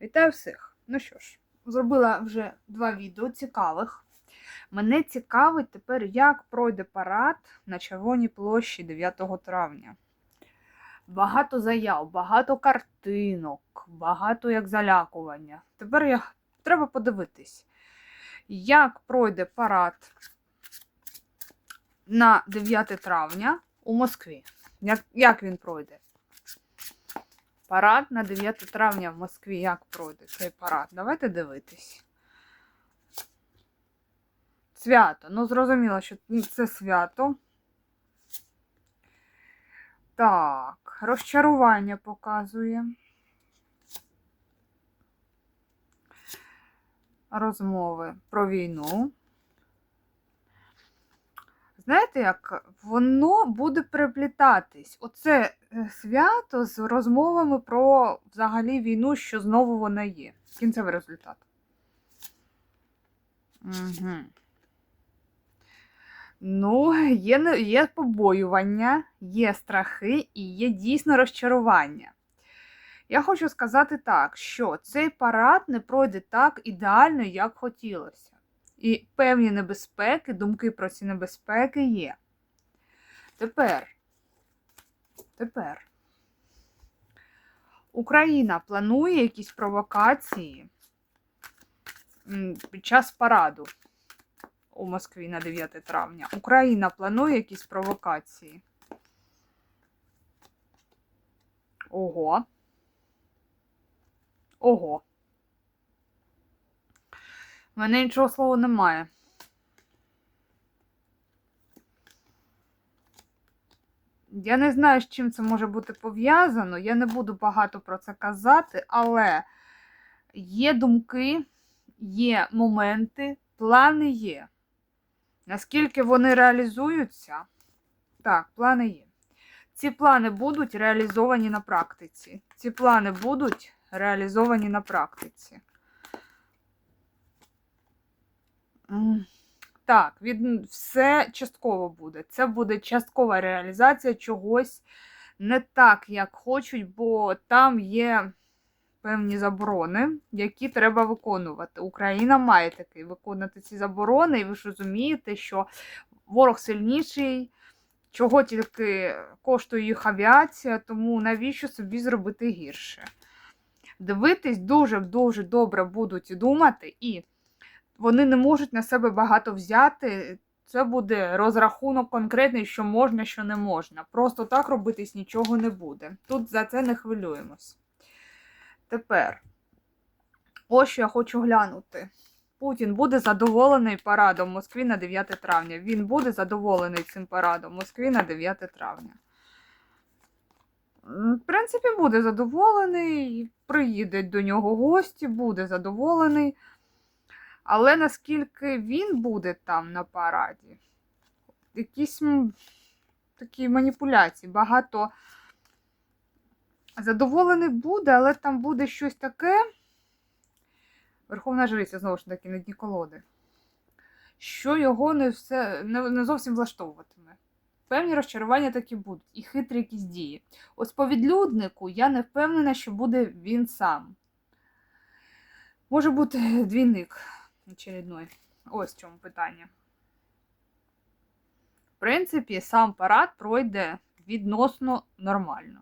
Вітаю всіх! Ну що ж, зробила вже два відео цікавих. Мене цікавить тепер, як пройде парад на Червоній площі 9 травня. Багато заяв, багато картинок, багато як залякування. Тепер я... треба подивитись, як пройде парад на 9 травня у Москві. Як, як він пройде? Парад на 9 травня в Москві. Як пройде цей парад? Давайте дивитись. Свято. Ну, зрозуміло, що це свято. Так, розчарування показує. Розмови про війну. Знаєте, як воно буде переплітатись. Оце е, свято з розмовами про взагалі війну, що знову вона є. Кінцевий результат. Угу. Ну, є, є побоювання, є страхи і є дійсно розчарування. Я хочу сказати так, що цей парад не пройде так ідеально, як хотілося. І певні небезпеки, думки про ці небезпеки є. Тепер, тепер Україна планує якісь провокації під час параду у Москві на 9 травня. Україна планує якісь провокації. Ого. Ого. У мене іншого слова немає. Я не знаю, з чим це може бути пов'язано. Я не буду багато про це казати, але є думки, є моменти, плани є. Наскільки вони реалізуються? Так, плани є. Ці плани будуть реалізовані на практиці. Ці плани будуть реалізовані на практиці. Так, від... все частково буде. Це буде часткова реалізація чогось не так, як хочуть, бо там є певні заборони, які треба виконувати. Україна має таки виконати ці заборони, і ви ж розумієте, що ворог сильніший, чого тільки коштує їх авіація, тому навіщо собі зробити гірше? Дивитись дуже-дуже добре будуть думати і вони не можуть на себе багато взяти. Це буде розрахунок конкретний, що можна, що не можна. Просто так робитись нічого не буде. Тут за це не хвилюємось. Тепер, ось що я хочу глянути. Путін буде задоволений парадом Москві на 9 травня. Він буде задоволений цим парадом Москві на 9 травня. В принципі, буде задоволений, приїдуть до нього гості, буде задоволений. Але наскільки він буде там на параді, якісь такі маніпуляції, багато задоволений буде, але там буде щось таке. Верховна жриця, знову ж таки, на дні колоди, що його не, все, не, не зовсім влаштовуватиме. Певні розчарування такі будуть, і хитрі якісь дії. Ось по відлюднику я не впевнена, що буде він сам. Може бути двійник очередной. Ось в чому питання. В принципі, сам парад пройде відносно нормально.